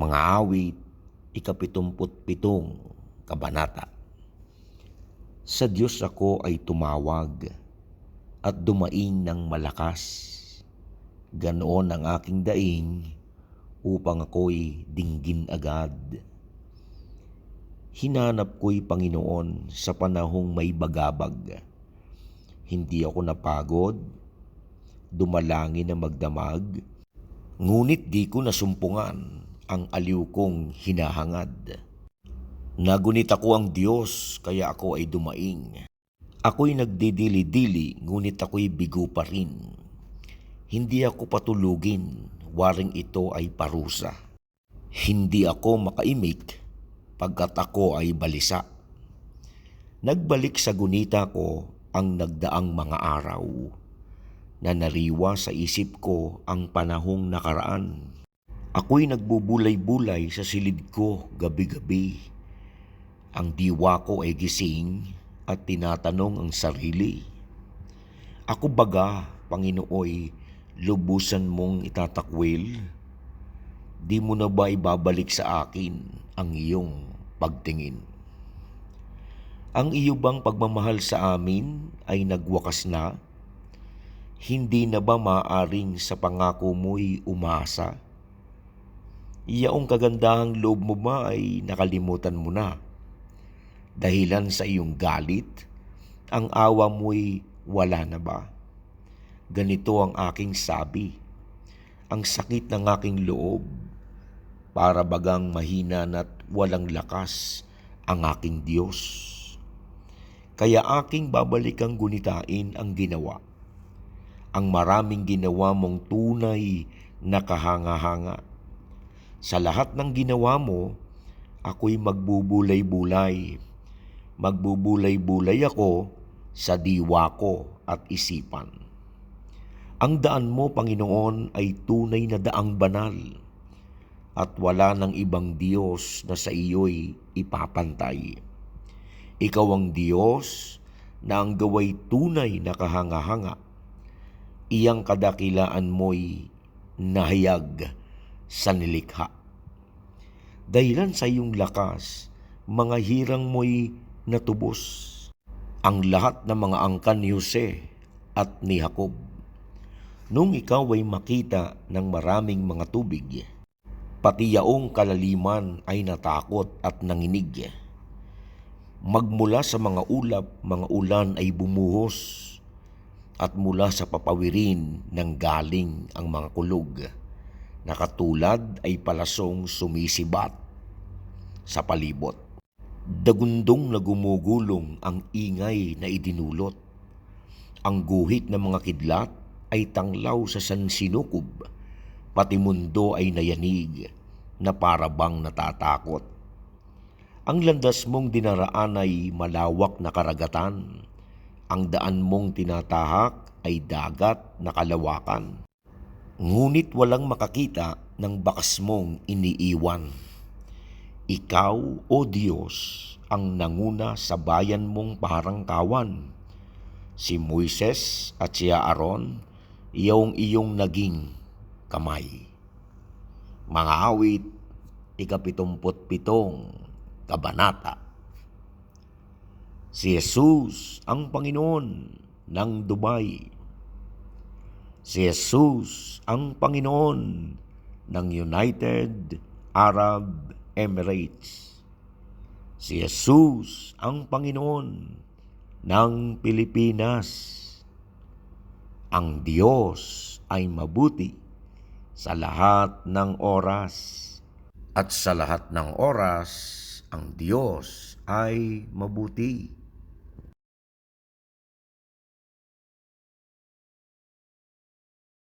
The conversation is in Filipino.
Mga awit, ikapitumput pitong kabanata. Sa Diyos ako ay tumawag at dumaing ng malakas. Ganoon ang aking daing upang ako'y dinggin agad. Hinanap ko'y Panginoon sa panahong may bagabag. Hindi ako napagod, dumalangin na magdamag, ngunit di ko nasumpungan ang aliw kong hinahangad. Nagunit ako ang Diyos, kaya ako ay dumaing. Ako'y nagdidili-dili, ngunit ako'y bigo pa rin. Hindi ako patulugin, waring ito ay parusa. Hindi ako makaimik, pagkat ako ay balisa. Nagbalik sa gunita ko ang nagdaang mga araw, na nariwa sa isip ko ang panahong nakaraan. Ako'y nagbubulay-bulay sa silid ko gabi-gabi. Ang diwa ko ay gising at tinatanong ang sarili. Ako baga, Panginooy, lubusan mong itatakwil? Di mo na ba ibabalik sa akin ang iyong pagtingin? Ang iyo bang pagmamahal sa amin ay nagwakas na? Hindi na ba maaring sa pangako mo'y umasa? Iyaong kagandahang loob mo ba ay nakalimutan mo na? Dahilan sa iyong galit, ang awa mo'y wala na ba? Ganito ang aking sabi, ang sakit ng aking loob, para bagang mahina at walang lakas ang aking Diyos. Kaya aking babalikan gunitain ang ginawa. Ang maraming ginawa mong tunay na kahanga-hanga. Sa lahat ng ginawa mo, ako'y magbubulay-bulay. Magbubulay-bulay ako sa diwa ko at isipan. Ang daan mo, Panginoon, ay tunay na daang banal at wala ng ibang Diyos na sa iyo'y ipapantay. Ikaw ang Diyos na ang gaway tunay na kahanga-hanga. Iyang kadakilaan mo'y nahayag sa nilikha. Dahilan sa iyong lakas, mga hirang mo'y natubos. Ang lahat ng mga angkan ni Jose at ni Jacob. Nung ikaw ay makita ng maraming mga tubig, pati yaong kalaliman ay natakot at nanginig. Magmula sa mga ulap, mga ulan ay bumuhos at mula sa papawirin ng galing ang mga kulog na katulad ay palasong sumisibat sa palibot. Dagundong na gumugulong ang ingay na idinulot. Ang guhit ng mga kidlat ay tanglaw sa sansinukob, pati mundo ay nayanig na parabang natatakot. Ang landas mong dinaraan ay malawak na karagatan. Ang daan mong tinatahak ay dagat na kalawakan. Ngunit walang makakita ng bakas mong iniiwan. Ikaw, O Diyos, ang nanguna sa bayan mong parangkawan. Si Moises at si Aaron, iyong iyong naging kamay. Mga awit, ikapitumput pitong kabanata. Si Jesus ang Panginoon ng Dubai. Si Jesus ang Panginoon ng United Arab Emirates. Si Jesus ang Panginoon ng Pilipinas. Ang Diyos ay mabuti sa lahat ng oras. At sa lahat ng oras, ang Diyos ay mabuti.